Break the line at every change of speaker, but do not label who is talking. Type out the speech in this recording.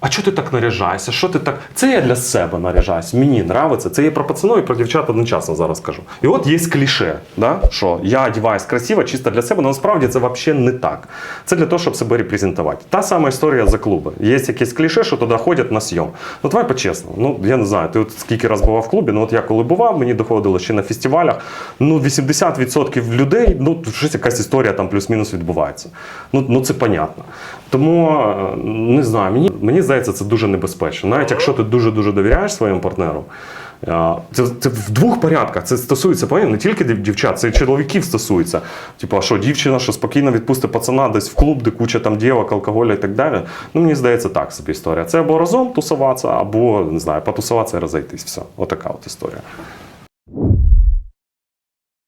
А чого ти так наряжаєшся? Що ти так? Це я для себе наряжаюсь. Мені нравиться. Це є про пацанов і про дівчат одночасно зараз кажу. І от є кліше, да? що я одягаюсь красиво, чисто для себе, але насправді це взагалі не так. Це для того, щоб себе репрезентувати. Та сама історія за клуби. Є якесь кліше, що туди ходять на сйом. Ну давай по-чесному. Ну я не знаю, ти от скільки раз бував в клубі. Ну от я коли бував, мені доходило ще на фестивалях. Ну 80% людей, ну щось якась історія там плюс-мінус відбувається. Ну, ну це понятно. Тому е, не знаю, мені, мені здається, це дуже небезпечно. Навіть якщо ти дуже-дуже довіряєш своєму партнеру. Це, це в двох порядках. Це стосується понятно, не тільки дівчат, це і чоловіків стосується. Типу, що дівчина, що спокійно відпустить пацана десь в клуб, де куча там дівок, алкоголю і так далі. Ну, мені здається, так собі історія. Це або разом тусуватися, або не знаю, потусуватися і розійтись. Все. Отака от історія.